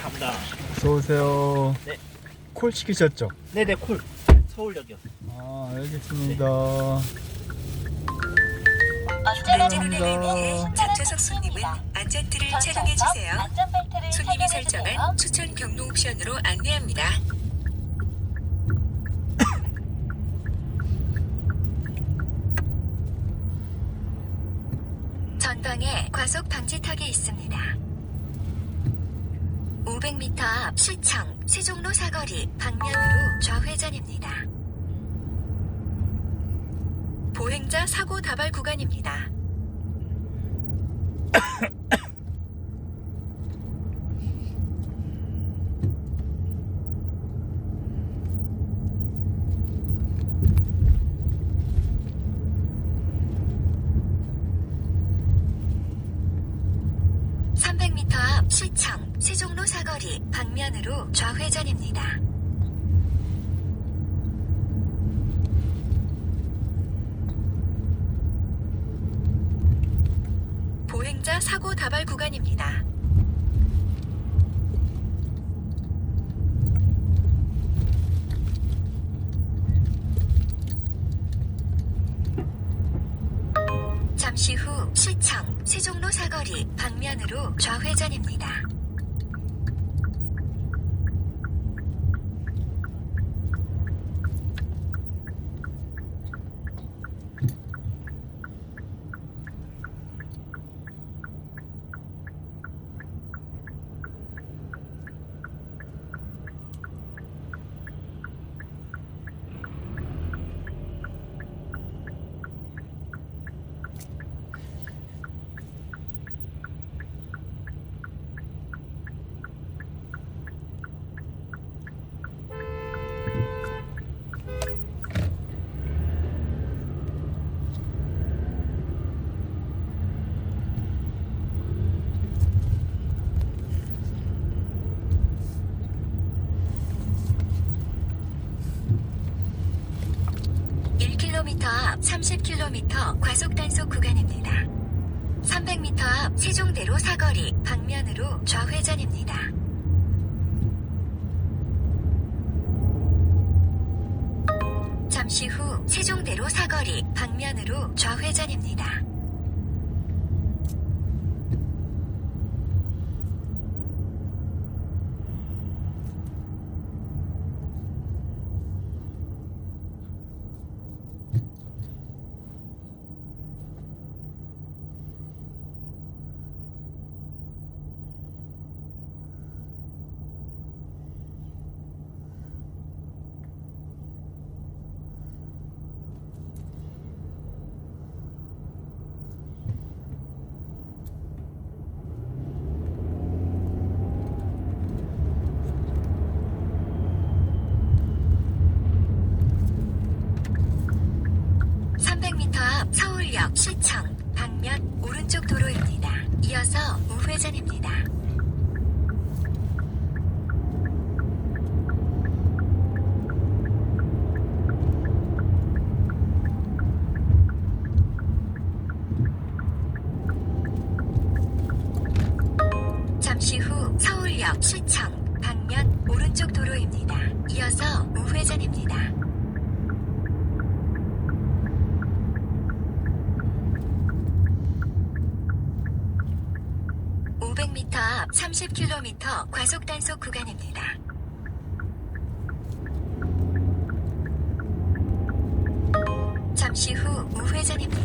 감사합니다. 어서 오세요. 네. 콜 시키셨죠? 네네 콜 서울역이요. 아, 알겠습니다. 안전운행을 위해 좌측 손님은 안전띠를 착용해 주세요. 손님이 설정한 추천 경로 옵션으로 안내합니다. 전방에 과속 방지턱이 있습니다. 500m 앞 시청 세종로 사거리 방면으로 좌회전입니다. 보행자 사고 다발 구간입니다. (300m) 앞 시청 세종로 사거리 방면으로 좌회전입니다. 보행자 사고 다발 구간입니다. 잠시 후 시청 세종로 사거리 방면으로 좌회전입니다. (1km) 앞 (30km) 과속 단속 구간입니다. (300m) 앞 세종대로 사거리 방면으로 좌회전입니다. 잠시 후 세종대로 사거리 방면으로 좌회전입니다. (300m) 앞 서울역 시청 오른쪽 도로입니다. 이어서 우회전입니다. 500m 앞 30km 과속 단속 구간입니다. 잠시 후 우회전입니다.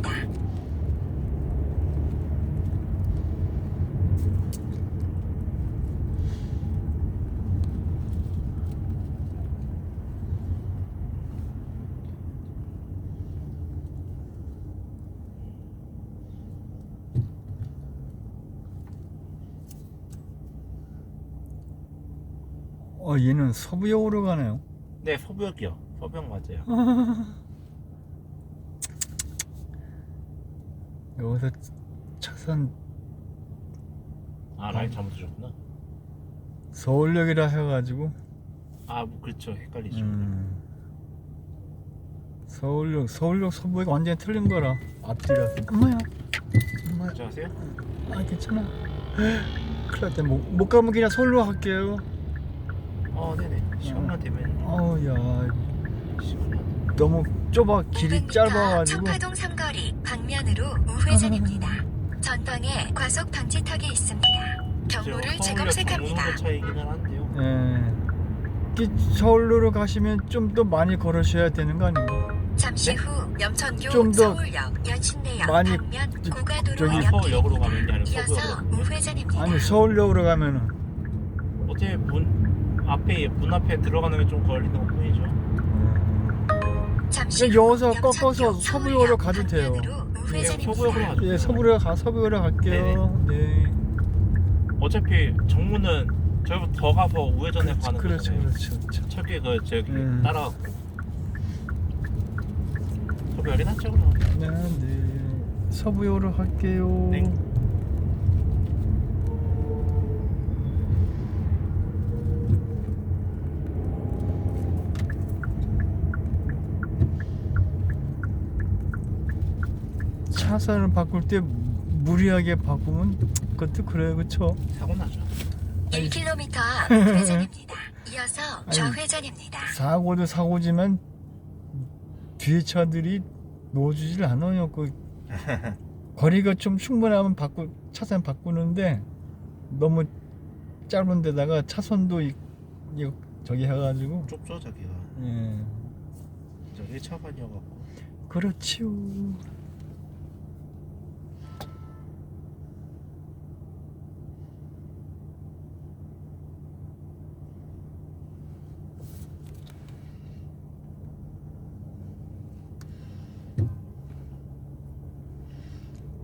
어, 얘는 서부역으로 가네요. 네 서부역이요. 서부역 맞아요. 여기서 차선 아 라인 잘못 드셨구나. 서울역이라 해가지고 아 뭐, 그렇죠 헷갈리죠. 음, 서울역 서울역 서부역 완전히 틀린 거라 앞뒤라서 엄마야 엄마야 안녕하세요. 아 괜찮아 큰일 났다. 못, 못 가면 그냥 서울로 갈게요. 어 네네 시간만 되면 어우, 야. 시간만 너무 좁아. 길이 500m 짧아가지고. 청파동 삼거리 방면으로 우회전입니다. 전방에 과속 방지턱이 있습니다. 경로를 재검색합니다. 경로 차이기는 한데요 예. 이 서울로 가시면 좀 더 많이 걸으셔야 되는 거 아닌가? 잠시 네? 후 염천교 서울역 연신내역 많이 방면 저- 고가도로 저기 서울역으로 가면 옆길입니다. 아니라 이어서 우회전입니다. 아니 서울역으로 가면은 어떻게 문 앞에 문 앞에 들어가는 게 좀 걸리는 것 뿐이죠 잠시 그냥 후 여기서 꺾어서 서부역으로 서울역 가도 돼요. 우회전입니다. 서부역으로 가죠 예, 서부역 가 서부역으로 갈게요. 네. 어차피 정문은 저희부터 더 가서 우회전에 가는 그렇죠, 거잖아요 그렇죠, 그렇죠. 저기 그 저기 음. 따라가고 서부역이 낫죠 그럼 네, 네. 서부역으로 갈게요. 네. 차선을 바꿀 때 무리하게 바꾸면 그것도 그래요, 그렇죠? 사고 나죠 1km 앞 우회전입니다. 이어서 좌회전입니다. 사고도 사고지만 뒤에 차들이 놓아주질 않아요. 그 거리가 좀 충분하면 바꾸 차선 바꾸는데 너무 짧은 데다가 차선도 이, 이- 저기 해가지고 좁죠 저기가 예. 저기 차반이어갖고 그렇지요.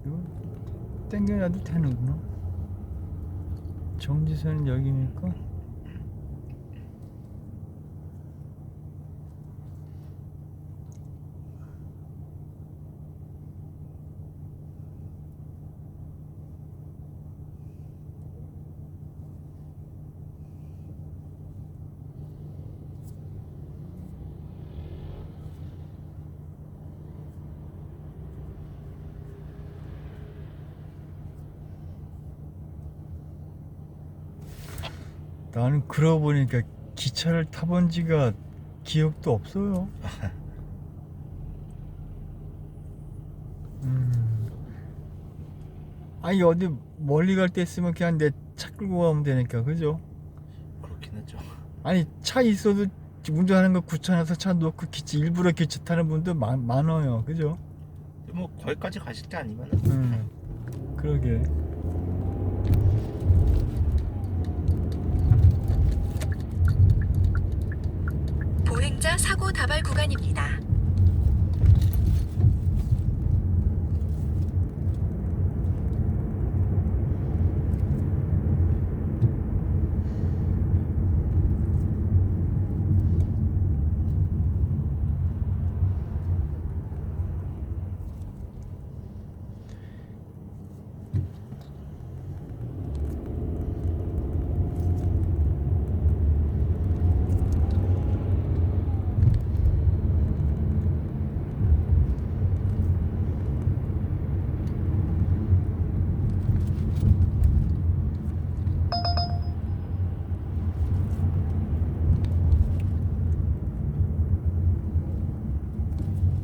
이거 땡겨놔도 되는구나. 정지선은 여기니까. 나는 그러고 보니까 기차를 타본 지가 기억도 없어요. 음. 아니 어디 멀리 갈 때 있으면 그냥 내 차 끌고 가면 되니까 그죠? 그렇긴 했죠 아니 차 있어도 운전하는 거 귀찮아서 차 놓고 기차 일부러 기차 타는 분도 많, 많아요 그죠? 뭐 거기까지 가실 게 아니면 음. 그러게 보행자 사고 다발 구간입니다.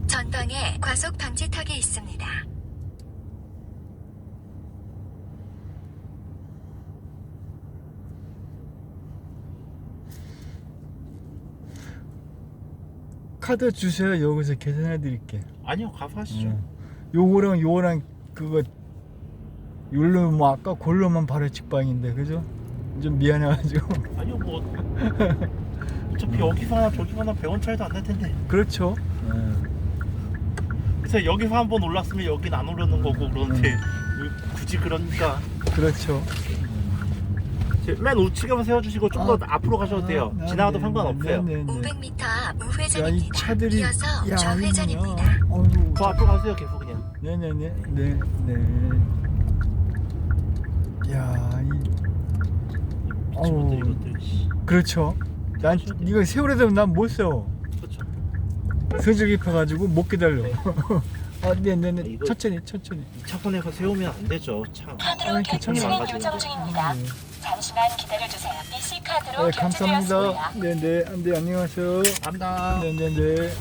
전방에 과속 방지턱이 있습니다. 카드 주세요. 여기서 계산해 드릴게. 아니요 가서 하시죠. 음. 요거랑 요거랑 그거 요로 뭐 아까 골로만 바로 직방인데 그죠? 좀 미안해가지고. 아니요 뭐 어차피 여기서 하나 저기서 하나 100원 차이도 안 날 텐데. 그렇죠 그래서 여기서 한번 올랐으면 여긴 안 오르는 거고 그런데 음. 굳이 그러니까 그렇죠 이제 맨 우측에만 세워주시고 좀 더 아. 앞으로 가셔도 돼요 아, 지나가도 네, 상관없어요 네, 네, 네. 500m 앞 야 이 우회전입니다. 차들이 이어서 야 좌회전입니다. 어이구, 저 앞으로 가세요 계속 그냥 네네네 네 네 야이 미친놈들 어우. 이것들 씨. 그렇죠 난 이거 세우려면 난 못 세워 서적이 펴가지고 못 기다려 네. 아 네 네 네 이거- 천천히 천천히 이 차선에서 세우면 안 되죠. 차. 카드로 아, 결제 망가지는데. 요청 중입니다. 네. 잠시만 기다려주세요. PC 카드로 네 결제되었습니다. 감사합니다 네 네 안돼 안녕하세요 간다. 네 네 네